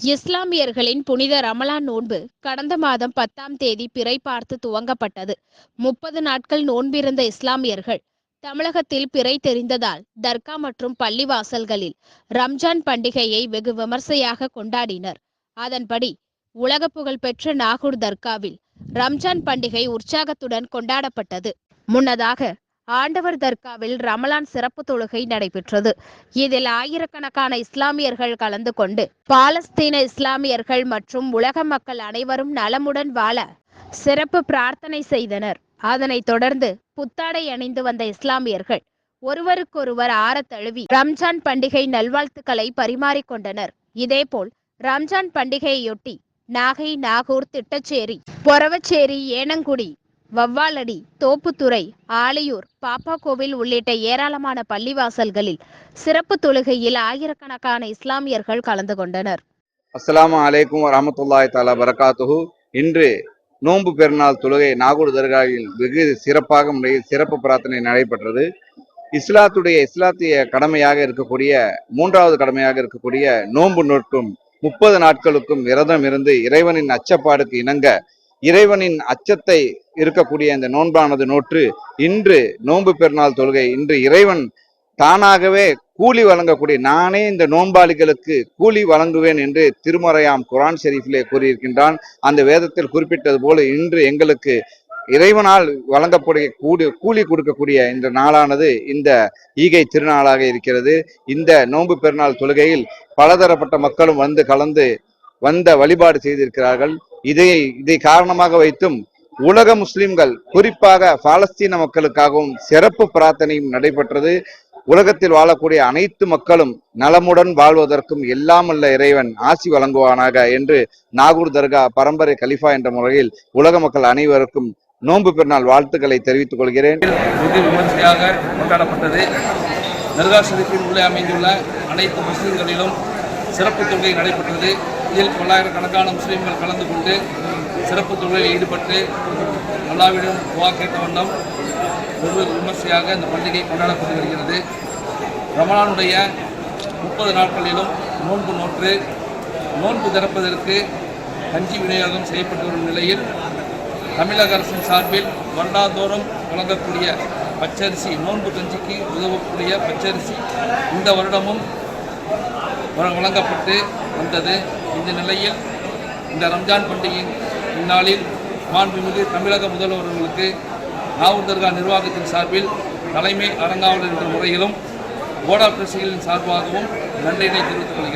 இஸ்லாமியர்களின் புனித ரமலான் நோன்பு கடந்த மாதம் பத்தாம் தேதி பிறை பார்த்து துவங்கப்பட்டது. முப்பது நாட்கள் நோன்பிருந்த இஸ்லாமியர்கள் தமிழகத்தில் பிறை தெரிந்ததால் தர்கா மற்றும் பள்ளிவாசல்களில் ரம்ஜான் பண்டிகையை வெகு விமர்சையாக கொண்டாடினர். அதன்படி உலக புகழ்பெற்ற நாகூர் தர்காவில் ரம்ஜான் பண்டிகை உற்சாகத்துடன் கொண்டாடப்பட்டது. முன்னதாக ஆண்டவர் தர்காவில் ரமலான் சிறப்பு தொழுகை நடைபெற்றது. இதில் ஆயிரக்கணக்கான இஸ்லாமியர்கள் கலந்து கொண்டு பாலஸ்தீன இஸ்லாமியர்கள் மற்றும் உலக மக்கள் அனைவரும் நலமுடன் வாழ சிறப்பு பிரார்த்தனை செய்தனர். அதனைத் தொடர்ந்து புத்தாடை அணிந்து வந்த இஸ்லாமியர்கள் ஒருவருக்கொருவர் ஆறத் தழுவி ரம்ஜான் பண்டிகை நல்வாழ்த்துக்களை பரிமாறிக்கொண்டனர். இதேபோல் ரம்ஜான் பண்டிகையொட்டி நாகை நாகூர் திட்டச்சேரி பொறவச்சேரி ஏனங்குடி வவ்வாலடி தோப்புத்துறை ஆலையூர் பாப்பாக்கோவில் உள்ளிட்ட ஏராளமான பள்ளிவாசல்களில் சிறப்பு தொழுகையில் ஆயிரக்கணக்கான இஸ்லாமியர்கள் கலந்து கொண்டனர். அஸ்லாம் அலைக்கும் வரமத்துல்லாய் தாலா பரகாத்துஹு இன்று நோன்பு பெருநாள் தொழுகை நாகூர் தர்காவில் வெகு சிறப்பாக முறையில் சிறப்பு பிரார்த்தனை நடைபெற்றது. இஸ்லாத்துடைய இஸ்லாத்திய கடமையாக இருக்கக்கூடிய மூன்றாவது கடமையாக இருக்கக்கூடிய நோன்பு நோட்டும் முப்பது நாட்களுக்கும் விரதம் இருந்து இறைவனின் அச்சப்பாடுக்கு இணங்க இறைவனின் அச்சத்தை இருக்கக்கூடிய இந்த நோன்பானது நோற்று இன்று நோன்பு பெருநாள் தொழுகை இன்று இறைவன் தானாகவே கூலி வழங்கக்கூடிய நானே இந்த நோன்பாளிகளுக்கு கூலி வழங்குவேன் என்று திருமறையாம் குரான் ஷெரீஃபிலே கூறியிருக்கின்றான். அந்த வேதத்தில் குறிப்பிட்டது போல இன்று எங்களுக்கு இறைவனால் வழங்கக்கூடிய கூடி கூலி கொடுக்கக்கூடிய இந்த நாளானது இந்த ஈகை திருநாளாக இருக்கிறது. இந்த நோன்பு பெருநாள் தொழுகையில் பலதரப்பட்ட மக்களும் வந்து கலந்து வந்த வழிபாடு செய்திருக்கிறார்கள். இதை இதை காரணமாக வைத்தும் உலக முஸ்லிம்கள் குறிப்பாக பாலஸ்தீன மக்களுக்காகவும் சிறப்பு பிரார்த்தனையும் நடைபெற்றது. உலகத்தில் வாழக்கூடிய அனைத்து மக்களும் நலமுடன் வாழ்வதற்கும் எல்லாமல்ல இறைவன் ஆசி வழங்குவானாக என்று நாகூர் தர்கா பரம்பரை கலிஃபா என்ற முறையில் உலக மக்கள் அனைவருக்கும் நோன்பு பெருநாள் வாழ்த்துக்களை தெரிவித்துக் கொள்கிறேன். வெகு விமர்சையாக கொண்டாடப்பட்டது. தர்கா உள்ளே அமைந்துள்ள அனைத்து முஸ்லிம்களிலும் சிறப்பு தொழுகை நடைபெற்றது. இதில் பல்லாயிரக்கணக்கான முஸ்லீம்கள் கலந்து கொண்டு சிறப்பு தொழுகையில் ஈடுபட்டு அல்லாவிடம் துவா கேட்ட வண்ணம் ஒரு விமர்சையாக இந்த பண்டிகை கொண்டாடப்பட்டு வருகிறது. ரமணானுடைய முப்பது நாட்களிலும் நோன்பு நோற்று நோன்பு திறப்பதற்கு கஞ்சி விநியோகம் செய்யப்பட்டு வரும் நிலையில் தமிழக அரசின் சார்பில் வருடாந்தோறும் வழங்கக்கூடிய பச்சரிசி நோன்பு கஞ்சிக்கு உதவக்கூடிய பச்சரிசி இந்த வருடமும் வழங்கப்பட்டு வந்தது. இந்த நிலையில் இந்த ரம்ஜான் பண்டிகையின் இந்நாளில் மாண்புமிகு தமிழக முதல்வர்களுக்கு நாகூர் தர்கா நிர்வாகத்தின் சார்பில் தலைமை அரங்காவலர் என்ற முறையிலும் போர்ட் ஆஃப் சார்பாகவும் நன்றியினை தெரிவித்துக் கொள்கிறேன்.